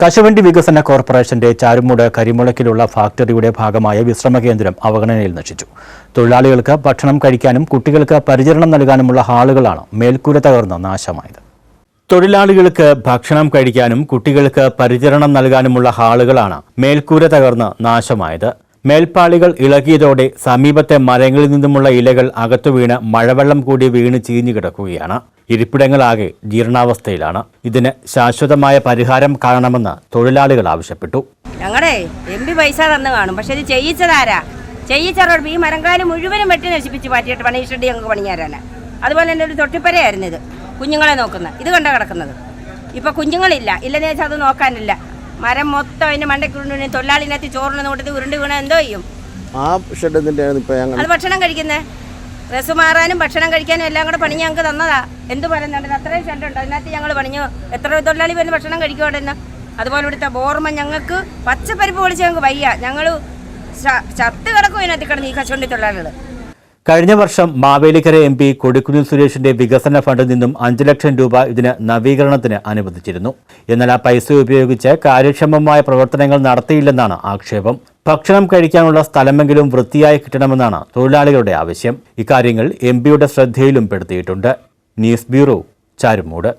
കശുവണ്ടി വികസന കോർപ്പറേഷന്റെ ചാരുമൂട് കരിമുളക്കിലുള്ള ഫാക്ടറിയുടെ ഭാഗമായ വിശ്രമ കേന്ദ്രം അവഗണനയിൽ നശിച്ചു. തൊഴിലാളികൾക്ക് ഭക്ഷണം കഴിക്കാനും കുട്ടികൾക്ക് പരിചരണം നൽകാനുമുള്ള ഹാളുകളാണ് മേൽക്കൂര തകർന്ന് നാശമായത്. തൊഴിലാളികൾക്ക് ഭക്ഷണം കഴിക്കാനും കുട്ടികൾക്ക് പരിചരണം നൽകാനുമുള്ള ഹാളുകളാണ് മേൽക്കൂര തകർന്ന് നാശമായത്. മേൽപ്പാളികൾ ഇളകിയതോടെ സമീപത്തെ മരങ്ങളിൽ നിന്നുമുള്ള ഇലകൾ അകത്തു വീണ് മഴവെള്ളം കൂടി വീണ് ചീഞ്ഞു കിടക്കുകയാണ് ഇരിപ്പിടങ്ങളാകെ ജീർണാവസ്ഥയിലാണ്. ഇതിന് ശാശ്വതമായ പരിഹാരം കാണണമെന്ന് തൊഴിലാളികൾ ആവശ്യപ്പെട്ടു. ഞങ്ങളുടെ എം പി പൈസ തന്നു കാണും. പക്ഷെ ഇത് ചെയ്യിച്ചതാരാ? ചെയ്യിച്ചറോട് ഈ മരങ്കാലം മുഴുവനും വെട്ടി നശിപ്പിച്ച് മാറ്റിയിട്ട് പണിയിച്ചിട്ട് ഞങ്ങൾക്ക് പണിയാരാണ്. അതുപോലെ തന്നെ ഒരു തൊട്ടിപ്പരയായിരുന്നു ഇത് കുഞ്ഞുങ്ങളെ നോക്കുന്ന ഇത് കണ്ട കിടക്കുന്നത്? ഇപ്പൊ കുഞ്ഞുങ്ങളില്ല. ഇല്ലെന്ന് വെച്ചാൽ അത് നോക്കാനില്ല. മരം മൊത്തം അതിന്റെ മണ്ടയ്ക്കുരുണ്ടി തൊഴിലാളിനകത്ത് ചോറിന് കൂട്ടത്തിൽ ഉരുണ്ട് വീണ എന്തോ ചെയ്യും? ആ ഷെഡ് ഇപ്പോൾ അത് ഭക്ഷണം കഴിക്കുന്നേ? ഡ്രസ്സ് മാറാനും ഭക്ഷണം കഴിക്കാനും എല്ലാം കൂടെ പണി ഞങ്ങൾക്ക് തന്നതാ. എന്ത് പറയുന്നുണ്ട് അത്രയും ഷെഡുണ്ട് അതിനകത്ത് ഞങ്ങൾ പണിഞ്ഞു. എത്ര തൊഴിലാളി വരുന്ന ഭക്ഷണം കഴിക്കുവാണ് എന്ന് അതുപോലെ ഇവിടുത്തെ ബോർമ ഞങ്ങൾക്ക് പച്ചപ്പരിപ്പ് പൊളിച്ച് ഞങ്ങൾക്ക് വയ്യ. ഞങ്ങൾ ചത്ത് കിടക്കും ഇതിനകത്ത് കിടന്ന് ഈ കശുവണ്ടി തൊഴിലാളികൾ കഴിഞ്ഞ വർഷം മാവേലിക്കര എം പി കൊടിക്കുന്നിൽ സുരേഷിന്റെ വികസന ഫണ്ടിൽ നിന്നും അഞ്ച് ലക്ഷം രൂപ ഇതിന് നവീകരണത്തിന് അനുവദിച്ചിരുന്നു. എന്നാൽ ആ പൈസ ഉപയോഗിച്ച് കാര്യക്ഷമമായ പ്രവർത്തനങ്ങൾ നടത്തിയില്ലെന്നാണ് ആക്ഷേപം. ഭക്ഷണം കഴിക്കാനുള്ള സ്ഥലമെങ്കിലും വൃത്തിയായി കിട്ടണമെന്നാണ് തൊഴിലാളികളുടെ ആവശ്യം. ഇക്കാര്യങ്ങൾ എം പിയുടെ ശ്രദ്ധയിലും പെടുത്തിയിട്ടുണ്ട്. News bureau Charummood.